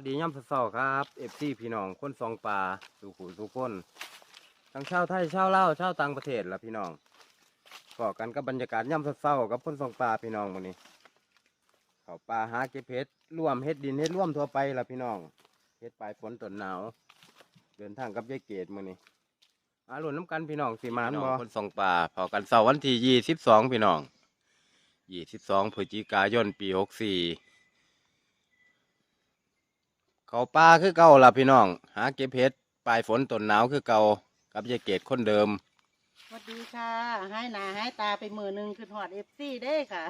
วัสดีย่ำเสาร์ครับเอฟซีพี่น้องคนสองป่าสู่ขู่ทุกคนทั้งชาวไทยชาวเล่าชาวต่างประเทศละพี่น้องก็กันกับบรรยากาศย่ำเสาร์กับคนสองป่าพี่น้องวันนี้ เขาป่าหาเก็บเห็ดร่วมเห็ดดินเห็ดร่วมทั่วไปละพี่น้องเห็ดปลายฝนต้นหนาว เดินทางกับยายเกดมื้อนี้อาหลุนน้ำกันพี่น้องสีมานบ่คนสองป่าพอกันเสาร์วันที่ยี่สิบสองพี่น้องยี่สิบสองพฤศจิกายนปีหกสี่ เขาป่าคือเก่าล่ะพี่น้อง หาเก็บเห็ดปลายฝนต้นหนาวคือเก่ากับยายเกดคนเดิมสวัสดีค่ะ ให้หนาให้ตาไปมือหนึ่งคือหอดเอฟซีได้ค่ะ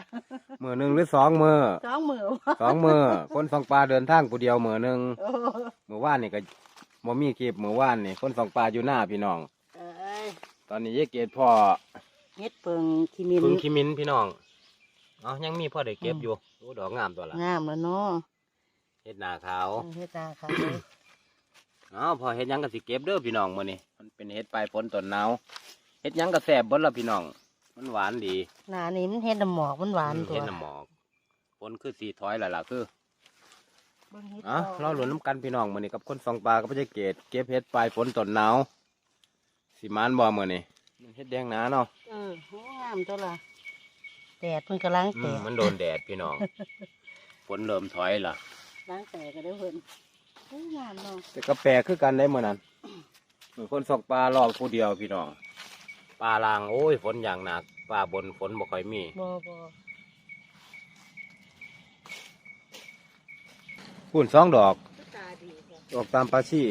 มือหนึ่งหรือสองมือสองมือสองมือคนสองปลาเดินทางผู้เดียวมือหนึ่งโอ้มือว่านนี่ก็มมีคลิปมือว่านนี่คนสองปลาอยู่หน้าพี่น้องเอ้ยตอนนี้ยายเกดพ่อเฮ็ดเปิงขีมินพึ่งคิมินพี่น้องเอ๋อยังมีพ่อได้เก็บอยู่โอ้ดอกงามตัวละงามแล้วเนาะ เห็ดหนาขาวเฮ็ดตาค่ะอ๋อพอเห็ดหยังก็สิเก็บเด้อพี่น้องมื้อนี้มันเป็นเห็ดปลายฝนต้นหนาวเห็ดหยังก็แซ่บเบิดละพี่น้อง มันหวานดีหนานี่มันเฮ็ดน้ำหมอกมันหวานอืมตัวเห็ดน้ำหมอกฝนคือสีถอยแล้วล่ะคือเบิ่งเฮ็ดอะเราหลุนน้ำกันพี่น้องมื้อนี้กับคนสองปลากับพระเกตเก็บเห็ดปลายฝนต้นหนาวสิมานบ่มื้อนี้มันเห็ดแดงหนาเนาะเออโอ้งามตัวละแดดเพิ่นกำลังอืแตมกมันโดนแดดพี่น้องฝนเริ่มถอยล่ะ ล้างแตกก็ได้เพิ่นโอ้งามเนาะแต่ก็แปลกคือกันได้มื้อนั้นเหมือนคนสองปลารอบผู้เดียวพี่น้องปลาลางโอ้ยฝนอย่างหนักปลาบนฝนบ่ค่อยมี บ่บ่พุ่นสองดอกตาดีค่ะดอกตามปลาชี่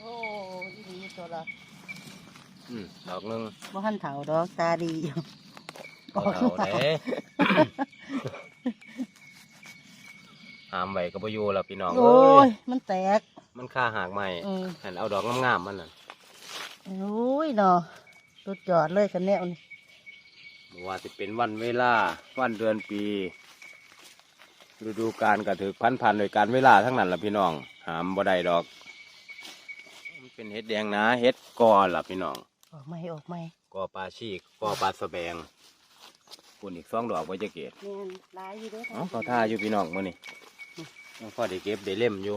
โอ้ดีตัวละอืมดอกหนึงบ่ทันเฒ่าดอกตาดีอยู่บ่เท่าเด้ หามไว้ก็บ่อยู่แล้วพี่น้องโอ้เอ้ยย มันแตก มันค่าหากใหม่อืม หันเอาดอกงามๆมันน่ะโอ้ยเนาะสุดยอดเลยกันแนวนี่บ่ว่าสิเป็นวันเวลา วันเดือนปีฤดูกาลก็ถือพันพันโดยการเวลาทั้งนั้นล่ะพี่น้อง หามบ่ได้ดอก มันเป็นเห็ดแดงนะเห็ดกอล่ะพี่น้อง ออกไม่ออกไม่กอปลาชีกกอปลาสะแบงคุณอีกสองดอกไว้จะเกตแม่นหลายอยู่เด้อเอ๋อเขาท่าอยู่พี่น้องมื้อนี้ ยังพอได้เก็บได้เล่มอยู่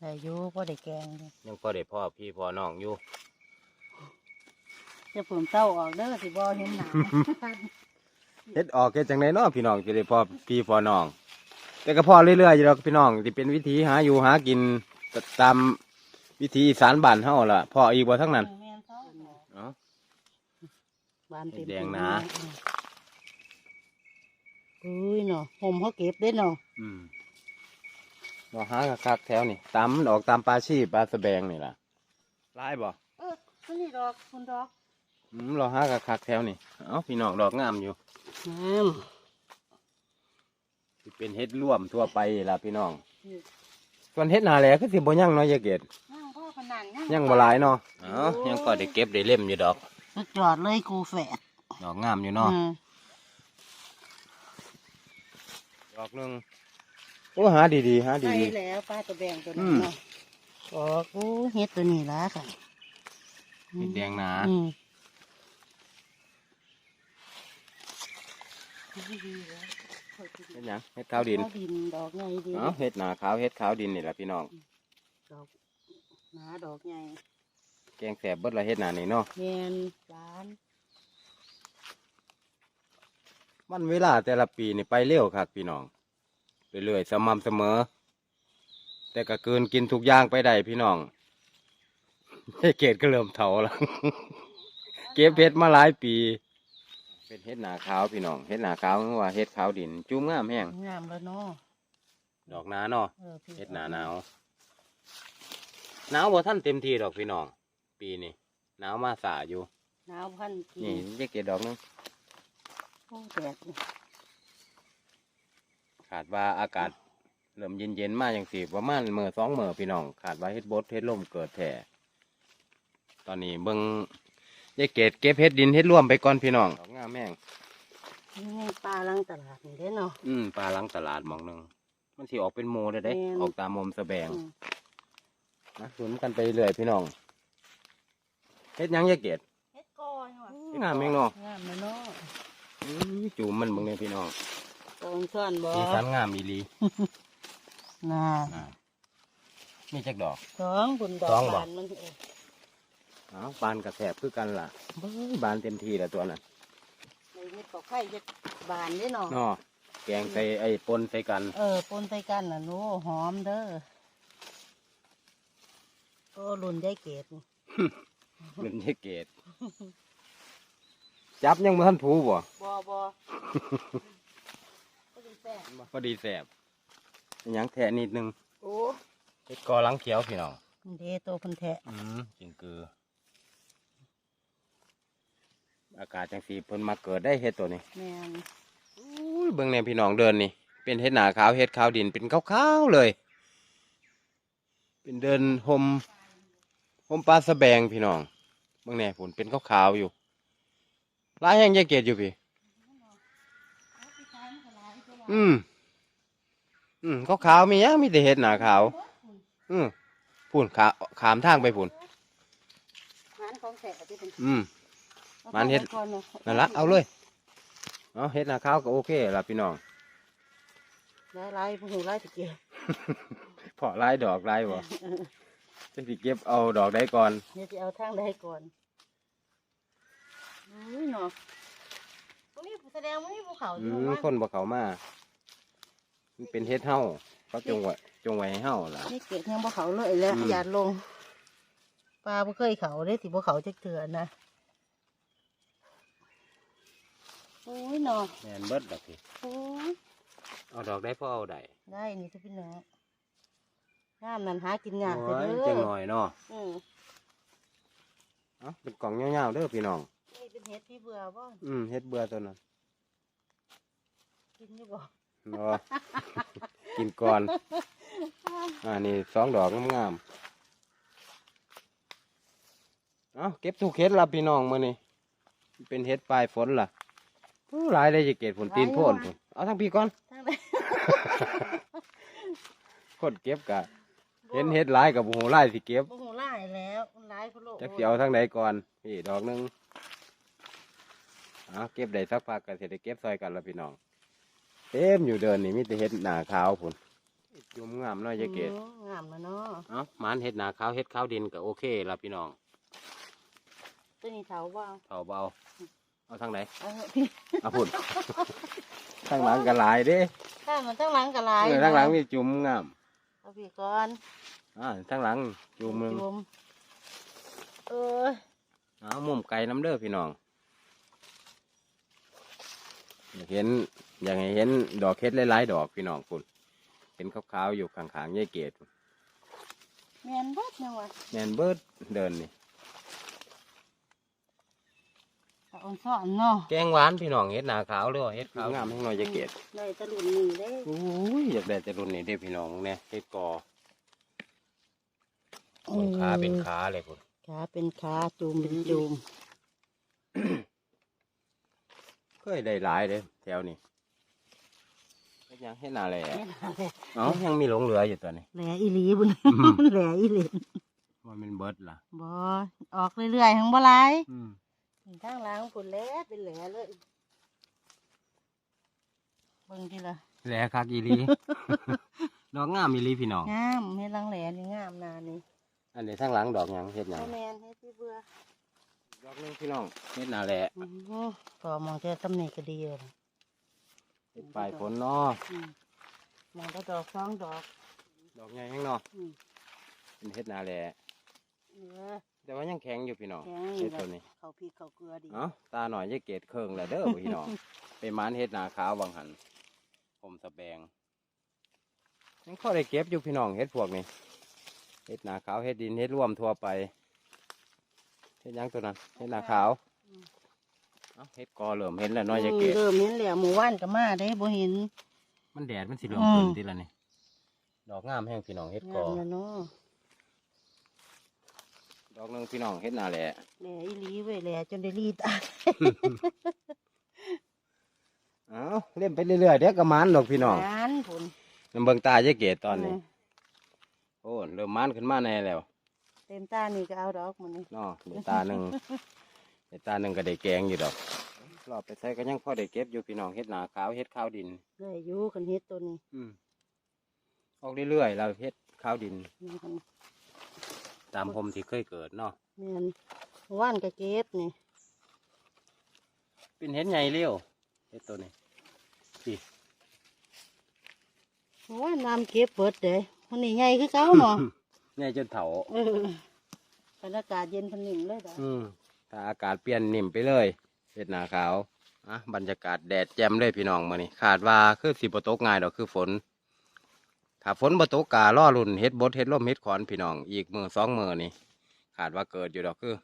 ได้อยู่พอได้แกงเลยยังพอได้พ่อพี่พ่อน้องอยู่จะเพิ่มเต้าออกเด้อสิบ่เห็นหนาเฮ็ดออกเฮ็ดจังไดเนาะพี่น้องจะได้พ่อพี่พ่อน้อง แต่ก็พ่อเรื่อยๆอยู่ดอกพี่น้องที่เป็นวิธีหาอยู่หากินตามวิธีอีสานบ้านเฮาล่ะพ่ออีกบ่ทั้งนั้นแม่นเต้าเนาะบานเต็มแดงหนาอุ้ยเนาะผมเขาเก็บได้เนาะอืม บ่หาคักๆแถวนี่ตามมันออกตามปลาชีปลาสะแบงนี่ล่ะหลายบ่เออนี่ดอกคุณดอกอืมเราหาคักๆแถวนี่เอ้าพี่น้องดอกงามอยู่งามสิเป็นเฮ็ดร่วมทั่วไปล่ะพี่น้องส่วนเฮ็ดหนาแหลคือสิบ่ยังเนาะยายเกดย่างพ่อผนังยังบ่หลายเนาะเอ้ายังก็ได้เก็บได้เล่มอยู่ดอกสุดยอดเลยกูแฝดดอกงามอยู่เนาะอืมดอกหนึง โอ้หาดีๆหาใช่ดี แล้วป้าตะแบงตัวอืนี้มเนาะออกโอ้เฮ็ดตัวนี้ละค่ะๆเฮ็ดแดงหนาอืมเฮ็ดหยังเฮ็ดขาวดินข้าวดินดอกใหญ่ดี เอ้าเฮ็ดหนาขาวเฮ็ดขาวดินนี่ล่ะพี่น้อง ดอกหนาดอกใหญ่แกงแสบเบิดละเฮ็ดหนานี่เนาะ แมนร้านมันเวลาแต่ละปีนี่ไปเร็วคักพี่น้อง เรื่อยๆสม่ำเสมอ แต่ก็เกินกินทุกอย่างไปได้พี่น้องเฮ็ดเกดก็เริ่มเฒ่าแล้วเก็บเฮ็ดมาหลายปี เป็นเฮ็ดหนาขาวพี่น้องเฮ็ดหนาขาวคือว่าเฮ็ดขาวดิน จุ้มงามแห้งงามแล้วเนาะดอกหนาเนาะออพี่เฮ็ดหนาหนาวหนาวบ่ท่านเต็มที่ดอกพี่น้อง ปีนี้หนาวมาสาอยู่หนาวพันกีนี่เจ๊เกดดอกหนึงโอ้แดดนี่ขาด ว่าอากาศเริ่มเย็นๆมาอย่างสิประมาณเมื่อสองเมื่อพี่น้องขาดว่าเฮ็ดบดเฮ็ดลมเกิดแท้ตอนนี้เบิ่งเจ๊เกดเก็บเฮ็ดดินเฮ็ดร่วมไปก่อนพี่น้องดอกงามแม่งนี่ปลาลังตลาดนี่เด้เนาะอืมปลาหลังตลาดหมองหนึงมันสิออกเป็นโมเลยเด้แม่นออกตามมุมสะแบงอืมนะสวนกันไปเรื่อยพี่น้องเฮ็ดหยังเจ๊เกดเฮ็ดก้อยว่ะงามแม่งเนาะงามเลยเนาะอื้อจูมมันเบิ่งเนี่ยพี่น้องต องซ่อนบ่สีสันงามอีหลีน่าอ่ามีจักดอก สองบุญดอกสองบ่ บานมันเองอ้าวบานกระแสบคือกันล่ะเบ้ยบานเต็มที่แล้วตัวนั้นในเม็ดก็ไข่จะบานได้เนาะเนาะแกงใส่ไอ้ปนใส่กันเออปนใส่กันน่ะหนูหอมเด้อโอ้รุ่นได้เกดนี่เงินยายเกดจับยังบ่ทันผูบ่บอบอก็ดีแซ่บพอดีแสบอิหยังแทะนิดนึงโอ้เฮ็ดกอหลังเขียวพี่น้องเดโตคนแทะอืมกินเกลือ อากาศจังสีเพิ่นมาเกิดได้เฮ็ดตัวนี้แม่นอุ้ยเบิ่งแนวพี่น้องเดินนี่ เป็นเฮ็ดหนาขาวเฮ็ดขาวดินเป็นขาวๆเลย เป็นเดินหมหมปลาสะแบงพี่น้องเบิ่งแน่ฝนเป็นขาวๆอยู่หลายแห่งยายเกดอยู่พี่ อืม อืมขาวๆมีหยังมีแต่เฮ็ดหนาขาว อืมพุ่นขาขามทางไปพุ่น หานของแท้ที่เป็นอืม มันเฮ็ดอาก่ออะนั่นละเอาเลยเอาเฮ็ดหนาขาวก็โอเคละพี่น้องไล่ไล่ผู้หูไล่ตะเกียบเพาะลายดอกลายบ่จะสิเก็บเอาดอกได้ก่อนเดี๋ยวจะเอาทางใดก่อนอุ้ยเนาะตรงนี้แสดงว่ามีภูเขาออืยู่มว่าคนบ่เขามา มันเป็นเฮ็ดเฮาเขาจงไว้จงไว้ให้เฮาล่ะ นี่เกดยังภูเขาเลยแล้วอืม หยาดลงปลาบ่เคยเขาได้สิภูเขาจะเถื่อนนะโอ้ยเนาะแม่นเบิดดอกพี่โอ้ยเอาดอกได้พอเอาได้ได้นี่สิพี่น้องน้ำนั้นหากินยากโอ้เด้ยอจังหน่อยเนาะอืมเอ้าเป็นกล่องยาวๆเด้อพี่น้อง นี่เป็นเห็ดที่เบื่อบ่อืมเฮ็ดเบื่อตัวนั้นกินอยู่บ่ รอกินก่อน อ่านี่สองดอกงามๆเอ้าเก็บทุกเฮ็ดล่ะพี่น้องมื้อนี้เป็นเฮ็ดปลายฝนล่ะโอ้หลายเลยจะเกตฝนตีนโพ่นพุ่นเอาทั้งพี่ก่อนทางใดคนเก็บกะเห็นเฮ็ดหลายกับโอ้โหหลายสิเก็บ บ่หูหลายแล้วมันหลายพุ่นโลกจักสิเอาทั้งใดก่อนพี่ดอกหนึงเอาเก็บได้สักพักก็สิได้เก็บซอยกันละพี่น้องเต็มอยู่เดินนี่มีแต่เฮ็ดหน้าขาวพุ่นจุ่มงามเน้อยจะเกตอืมงามแล้วเนาะเอาหมานเฮ็ดหน้าขาวเฮ็ดขาวดินก็โอเคละพี่น้องตัวนี้เถาว่าเท่าเบาเอาทางไหนเอาเถอะพี่เอาพุ่นทางหลังก็หลายเด้ถ้ามันทั้งหลังก็หลายเออทางหลังมีจุ่มงามเอาพี่ก่อนอ่าทางหลังจุ่มหนึงจุ่มเออเอามุมไก่น้ำเด้อพี่น้องอยากเห็น อยากให้เห็นดอกเฮ็ดหลายๆดอกพี่น้องคุณเห็นขาวๆอยู่ข้างๆยายเกดพุ่นแม่นเบิดยังวะแมนเบิดเดินนี่ตะอ่อนซ่อนเนาะแกงหวานพี่น้องเฮ็ดหนาขาวเลยเฮ็ดขาวงามให้หน่อยยายเกดได้ตะลุนนี่เด้อุ้ยอยากได้แต่รุ่นนี้เด้อพี่น้องเนี่ยเฮ็ดกอคนขาเป็นขาเลยคุณขาเป็นขาจุ่มเป็นจุ่มเคยได้หลายเลยแถวนี้เฮ็ดห ยังเฮ็ดหนาแหล่เนี่ยนะแหละเอ้ายังมีหลงเหลืออยู่ตัวนี้แหล่อีหลีบุญอืมแหล่อีหลีว่ามันเบิดล่ะบ่ออกเรื่อยๆทั้งบ่หลายอืมทางหล้างผลแหล่เป็นแหล่เลยเบิ่งทีละแหล่คักอีหลีดอกงามอีหลีพี่น้องงามเฮ็ดหลังแหล่นี่งามนานี่อันนี้ทางหลังดอกหยังเฮ็ดหยังพ่อแม่นเฮ็ดที่เบื่อดอกหนึงพี่น้องเฮ็ดหนาแหละอือหือก็มองจะตำแหน่งก็ดีเลยเฮ็ด ปลายฝนเนาะอืมมองก็ดอกสองดอกดอกใหญ่แห้งเนาะอืมเป็นเฮ็ดหนาแหละเออแต่ว่ายังแข็งอยู่พี่น้องแข็งอยู่เฮ็ดตัวนี้เขาพริกเขาเกลือดีเอ้าตาหน่อยยายเกดเคิงแล้วเด้อพี่น้อง ไปหมานเฮ็ดหนาขาววังหันผมสะแบงยังพอได้เก็บอยู่พี่น้องเฮ็ดพวกนี้เฮ็ดหนาขาวเฮ็ดดินเฮ็ดร่วมทั่วไปเฮ็ดหยังตัวนั้นเฮ็ดหนาขาว เอ้าเฮ็ดกอเริ่มเห็นแล้วเน้อยยายเกดเริ่มเห็นแล้วหมู่บ้านก็มาได้บ่เห็น มันแดดมันสิเริ่มอืมขึ้นทีละนี่ดอกงามแห้งพี่น้องเฮ็ดกงาอมแล้วเนาะดอกหนึงพี่น้องเฮ็ดหนาแหละแหล่อีหลีเว้ยแหล่จนได้รีดอะเอ้าเล่นไปเรื่อยๆเดี๋ยวก็หมันดอกพี่น้องงานผลน้ำเบิ่งตายายเกดตอนนี้มโอ้เริ่มหมันขึ้นมาแน่แล้ว เต็มตานี่ก็เอาดอกมันนี่เนาะเดี๋ยวตาหนึ่ง เดี๋ยวตาหนึ่งก็ได้แกงอยู่ดอกรอบไปใส่ก็ยังพอได้เก็บอยู่พี่น้องเฮ็ดหนาขาวเฮ็ดขาวดินได้อยู่คันเฮ็ดตัวนี้ อืมออกเรื่อยๆเราเฮ็ดข้าวดินแม่นตามผมที่เคยเกิดเนาะแม่นว่านกะเก็บนี่ เป็นเฮ็ดใหญ่เร็วเฮ็ดตัวนี้สิว่านน้ำเก็บเบิดเด้มันนี่ใหญ่คือเก่าเนาะใหญ่จนเถาเออบรรยากาศเย็นพันหนึ่งเลยเด้ออืม ถ้าอากาศเปลี่ยนนิ่มไปเลยเฮ็ดหน้าขาวอะบรรยากาศแดดแจ่มเลยพี่น้องมื้อนี้คาดว่าคือสิบ่ตกง่ายดอกคือฝนถ้าฝนบ่ตกกาล่อรุ่นเฮ็ดบดเฮ็ดล่มเฮ็ดขอนพี่น้อง อีกมือสองมือนี่ขาดว่าเกิดอยู่ดอกคือ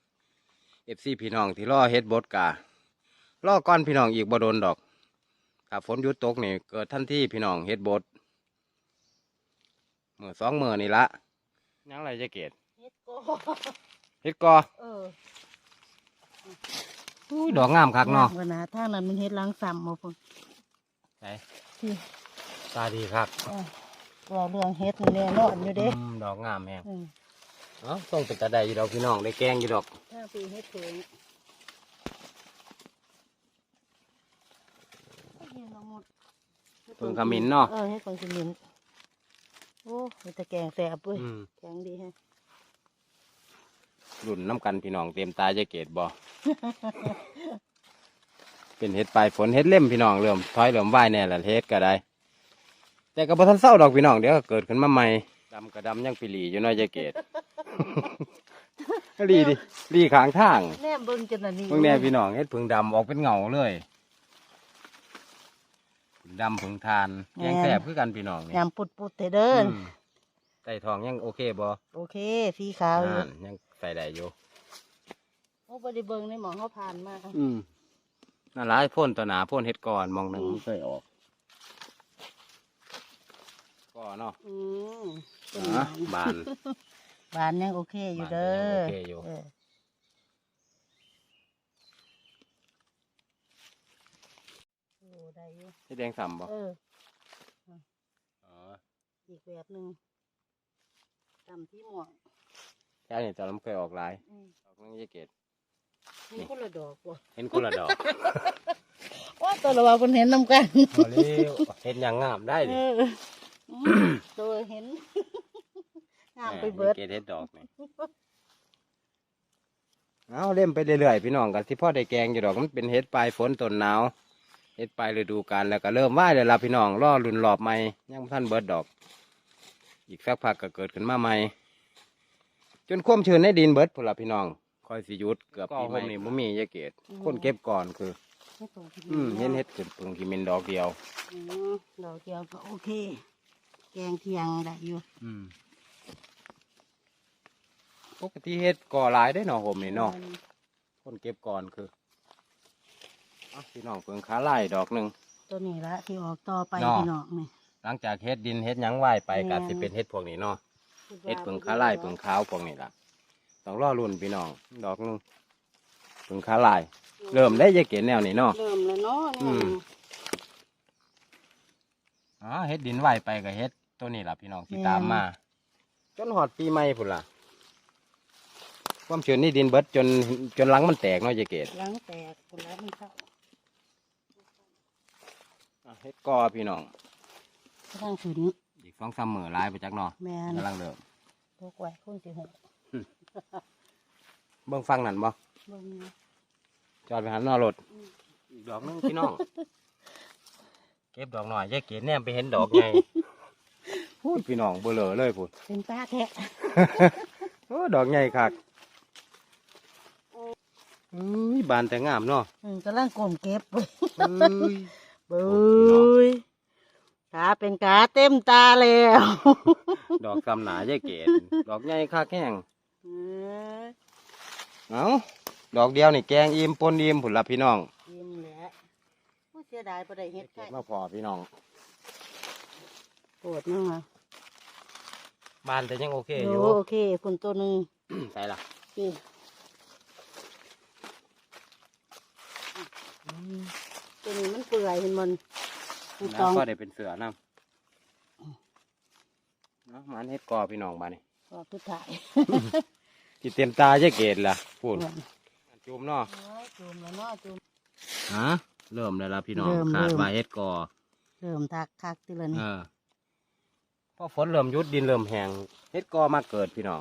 เอฟซีพี่น้องที่ล่อเฮ็ดบดกาล่อก้อนพี่น้องอีกบ่โดนดอกถ้าฝนหยุดตกนี่เกิดทันทีพี่น้องเฮ็ดบดมือสองมือนี่ละยังไรจะเกตเฮ็ดโก็เฮ็ดกอเออ อุ้ยดอกงามคักเนาะวนาทางนั้นมันเฮ็ดล้างซ้ำบ่พุ่นไหนที่ตาดีครับเออตัวเรื่องเฮ็ดนี่แน่นอนอยู่เด้อืมดอกงามแฮงอืมเอ้าต้องเป็นตาได้อยู่ดอกพี่น้องได้แกงอยู่ดอกทางปีเฮ็ดเถิงเฮ็ดละหมดเพิ่งขมิ้นเนาะเออเฮ็ดเพิ่งขมิ้นโอ้มีแต่แกงแซ่บเว้ยอืม แกงดีฮะ รุ่นน้ำกันพี่น้องเต็มตาจะเกตบ่เป็นเห็ดปลายฝนเห็ดเล่มพี่น้องเริ่มถอยเริ่มว่ายแน่ละเฮ็ดก็ได้ แต่ก็บ่ทันเศร้าดอกพี่น้องเดี๋ยวก็เกิดขึ้นมาใหม่ดำก็ดำยังปีหลีอยู่เน้อยจะเกต ลีดิลีขางทางแน่เบิ่งจังอันนี้เพิ่งแน่พี่น้องเฮ็ดผึ่งดำออกเป็นเงาเลยผึ่งดำผึ่งทานแกงแสบคือกันพี่น้องนี่ยำปุดๆเถอะเด้ออมใส่ทองยังโอเคบ่โอเคสีขาวอยู่ นั่นยัง ใส่ได้อยู่โอ้บ่ได้เบิ่งในหมองเขาผ่านมาอืมนั่นร้ายพ่นตัวหนาพ่นเฮ็ดก่อนมองหนึ่งอืมมันเคยออกก่อนเนาะอืมเป็นอะหวานบาน บานยังโอเคอยู่เด้อบ้านยังโอเคอยู่โอ้ได้อยู่เฮ็ดแดงสัมบ่เออ อ๋ออีกแบบหนึ่งตำที่หม่ว งแค่นี้จะลำเคยออกหลายอืมดอกนึงจะเกตนี่คนละดอกว่ะเห็นคนละดอกว่าตัวละว่าคนเห็นนำกันพอเร็วเห็นอย่างงามได้เอดิออืมตัวเห็นงามไปเบิด เกตเฮ็ดดอกนี่เอาเล่มไปเรื่อยๆพี่น้องกันที่พ่อได้แกงอยู่ดอกมันเป็นเฮ็ดปลายฝนต้นหนาวเฮ็ดปลายฤดูกาลแล้วก็เริ่มว่ายเลยล่ะพี่น้องรอรุ่นรอบใหม่ยังบ่ท่านเบิดดอก อีกสักพักก็เกิดขึ้นมาใหม่ จนความชื้นในดินเบิดพุ่นละพี่น้องคอยสิหยุดเกือบปีใหม่นี่บ่มียาเกตคนเก็บก่อนคือให้ตรงที่อืมเห็นเฮ็ดขึ้นเพิ่งที่มินดอกเดียวอืมดอกเดียวก็โอเค แกงเทียงได้อยู่อืมปกติเฮ็ดก่อหลายได้อเนาะผมนี่เนาะคนเก็บก่อนคืออะพี่น้องเพิ่งขาไล่ดอกหนึ่ง ตัวนี้ละที่ออกต่อไปเนาะ พี่น้องนี่ หลังจากเฮ็ดดินเฮ็ดหยังไหว้ไปแม่ก็นสิเป็นเฮ็ดพวกนี้เนาะคิว่า เฮ็ดเพิ่งขาไล่เพิ่งขาวพวกนี้ล่ะต้องรอรุ่นพี่น้อง ดอกหนึงเพิ่งขาไล่เริ่มได้ยายเกศแนวนี้เนาะเริ่มแล้วเนาะอืเนี่ยมอ๋อเฮ็ดดินไหว้ไปก็เฮ็ดตัวนี้ล่ะพี่น้องที่ตามมา จนหอดปีใหม่พุ่นล่ะความชื้นนี่ดินเบิดจนจนหลังมันแตกเนาะยายเกศหล้างแตกคนแล้วมันเข้าอะเฮ็ดกอพี่น้องทางถึงอี กสองสามมือหลายไปจักเนาะแมนกำลังเริ่มตกไว้คนสิหกเบิ่งฟังนั่นบ่เบิ่งนะจอดไปหันนอรถอืมอีกดอกหนึงพี่น้อง เก็บดอกหน่อยยายเกศแนมไปเห็นดอกไง พูดพี่น้องเบลอเลยพูดเป็นป้าแท้ โอ้ดอกใหญ่คักอุ้ยบานแต่งามเนาะอืมกำลังกลมเก็บเว้ยอุ้ย เบุ้ย ตาเป็นกาเต็มตาแล้ว ดอกกำหนายายเกศดอกใหญ่คักแห้งเออเอาดอกเดียวนี่แกงอิ่มปนอิ่มผุนละพี่น้องยิ้มแหละผู้เสียดายประได้เฮ็ดเก็ไก่บมาพอพี่น้องปวดเนาะบานแต่ยังโอเคโออยู่โอเคคนตัวหนึ่งใส่ละนี่ตัวนี้มันเปื่อยเห็นมัน มันตแล้อวงก็ได้เป็นเสือน้ำเนาะมันเฮ็ดกอพี่น้องบานนี่ก็คือถ่ายที่เต็มตายายเกศล่ะพูดจุ่มเนาะโอ้ยจูมแล้วเนาะจูมฮะเริ่มแล้วล่ะพี่น้องเริ่มขาดเริ่ม ว่าเฮ็ดกอเริ่มทักคักติละเอนี่อพอฝนเริ่มหยุดดินเริ่มแห้งเฮ็ดกอมาเกิดพี่น้อง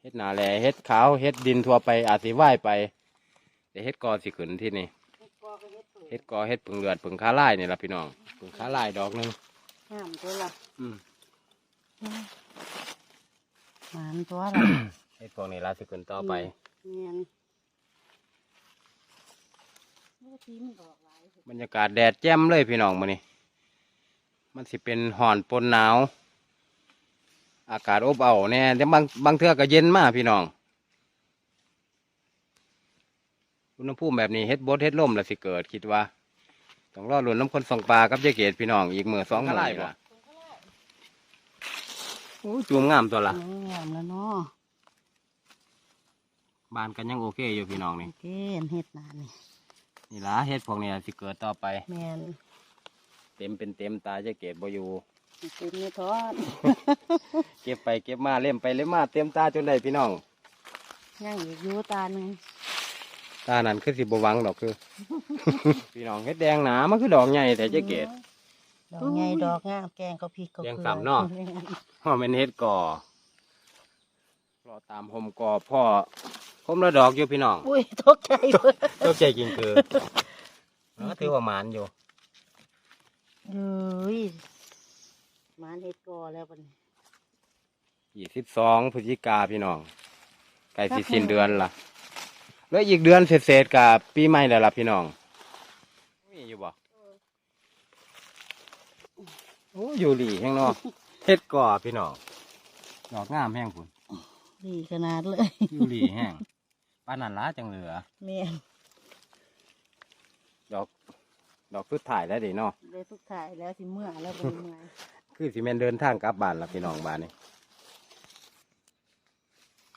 เฮ็ดหนาแหล่เฮ็ดขาวเฮ็ดดินทั่วไปอาจสิว่ายไปแต่เฮ็ดกอสิขึ้นที่นี่ เฮ็ดกอก็เฮ็ดเปิดเฮ็ดกอเฮ็ดผึ่งเลือดผึ่งขาลายนี่ล่ะพี่น้องผึ่งขาลายดอกหนึงงามตัวละอืมหมานตัวละ เฮ็ดพวกนี้ล่ะสิขึ้นต่อไป เนียนโอ้ทีมันดอกหลายบรรยากาศแดดแจ่มเลยพี่น้องมื้อนี้มันสิเป็นห่อนปนหนาว อากาศอบอ้าวแน่แต่บางบางเทื่อก็เย็นมากพี่น้อง อุณหภูมิแบบนี้เฮ็ดบดเฮ็ดล่มแล้วสิเกิดคิดว่าต้องรอลุ้นน้ำคนส่องปลากับยายเกดพี่น้องอีกมือสองมื้อนี่ล่ะโอ้ยจูมงามตัวละงามแล้วเนาะบ้านกันยังโอเคอยู่พี่น้องนี่โอเคเฮ็ดนานนี่นี่ล่ะเฮ็ดพวกนี้สิเกิดต่อไปแม่นเต็มเป็นเต็มตายายเกดบ่อยู่เต็มไม่ทอดเก็บไปเก็บมาเล่มไปเล่มมาเต็มตาจนได้พี่น้องยังอีกอยู่ตาหนึ่ง ตานั้นคือสิบหวังดอกคือ พี่น้องเฮ็ดแดงหนามันคือดอกใหญ่แต่เจ๊เกดดอกไงดอกงามแกงก็พริกก็แกงเกลือสามเนาะเพราะมันเฮ็ดก่อรอตามหมก่อพ่อผมละดอกอยู่พี่น้อง อุ้ยตกใจเลยตกใจจริงคือเออถือว่าหมานอยู่เอ้ยหมานเฮ็ดกอแล้วบัดนี้ยี่สิบสองพฤศจิกาพี่น้องใกล้สิสิ้นเดือนละ แล้วอีกเดือนเศษๆกับปีใหม่แล้วล่ะพี่น้องมีอยู่บ่โอ้อยู่หลีแห้งเนอกเฮ็ดก่อพี่น้องดอกงามแห้งพุ่นดีขนาดเลยอยู่หลีแห้งป้านนันล้าจังเหลือแม่นดอก ดอกสุดถ่ายแล้วดิเนาะได้ทุกถ่ายแล้วสิเมื่อแล้วเป็นเมื่อยคือสิแมนเดินทางกลับบ้านละพี่น้องบ้านนี่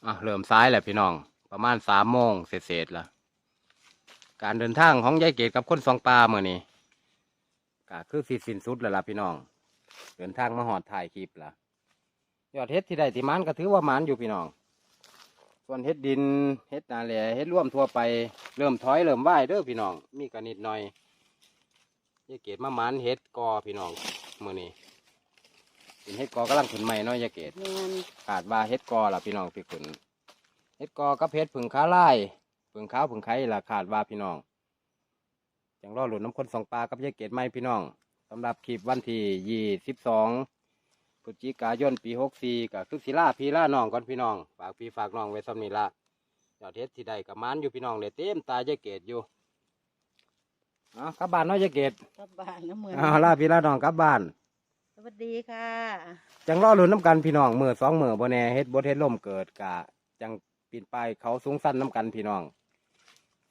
อะเริ่มซ้ายแหละพี่น้อง ประมาณสามโมงเศษๆละการเดินทางของยายเกดกับคนสองปลาเมื่อนี้ก็คือสิสิ้นสุดแล้วล่ะพี่น้อง เดินทางมาหอดถ่ายคลิปละยอดเฮ็ดที่ได้ที่มันก็ถือว่ามันอยู่พี่น้อง ส่วนเฮ็ดดินเฮ็ดนาแหล่เฮ็ดร่วมทั่วไปเริ่มถอยเริ่มไหวเด้อพี่น้อง มีกันนิดหน่อยยายเกดมามันเฮ็ดกอพี่น้องเมื่อนี้เป็นเฮ็ดกอกำลังขึ้นใหม่เนาะยายเกดแม่นขาดว่าเฮ็ดกอล่ะพี่น้องพี่ขุน เฮ็ดกอกับเฮ็ดผึ่งขาไล่ผึ่งขาวผึ่งไข่ล่ะขาดว่าพี่น้องจังรอหลุนน้ำคนสองปลากับยายเกดไหมพี่น้องสำหรับคลิปวันที่ยี่สิบสองพฤศจิกายนปีหกสี่ก็คือศิลาพี่ล่าน้องก่อนพี่น้อง ฝากพี่ฝากน้องไว้สำนี้ละยอดเฮ็ดที่ใดกับมันอยู่พี่น้องเลยเต็มตายายเกดอยู่เอ๋อกลับบ้านเนาะยายเกดกลับบ้านแล้วเมื่อยอ้าวลาพี่ลาน้องกลับบ้าน สวัสดีค่ะ จังรอลุ้นน้ำกันพี่น้องมือสองมือบ่แน่เฮ็ดบดเฮ็ดลมเกิดกะจัง ปีนไปายเขาสูงสั้นน้ำกันพี่น้อง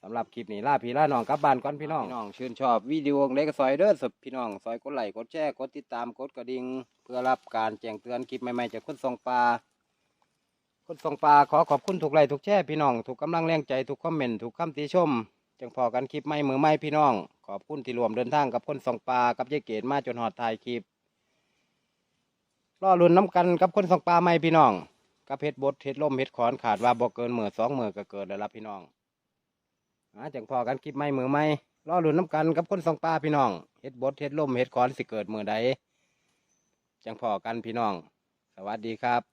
สำหรับคลิปนี้ล่าพี่ล่าน้องกลับบ้านก่อนพี่น้องน้องชื่นชอบวิดีโอเล็กซอยเด้อสพี่น้องซอยกดไลค์กดแชร์กดติดตามกดกระดิ่งเพื่อรับการแจ้งเตือนคลิปใหม่ๆจากคนส่งปลาคนส่งปลาขอขอบคุณทุกไลค์ทุกแชร์พี่น้องทุกกำลังแรงใจทุกคอมเมนต์ทุกคำติชมจังพอกันคลิปใหม่มือใหม่พี่น้อง ขอบคุณที่รวมเดินทางกับคนส่งปลากับยายเกดมาจนหอดถ่ายคลิปรอลุ้นน้ำกันกับคนสองปลาไม่พี่น้อง กับเห็ดบดเห็ดล่มเห็ดขอนขาดว่าบ่เกินมือสองมือก็เกิดแล้วล่ะพี่น้องอาจังพอกันคลิปไม่มือไม่รอลุ้นน้ำกันกับคนสองปลาพี่น้องเห็ดบดเห็ดล่มเห็ดขอนสิเกิดมือใดจังพอกันพี่น้อง สวัสดีครับ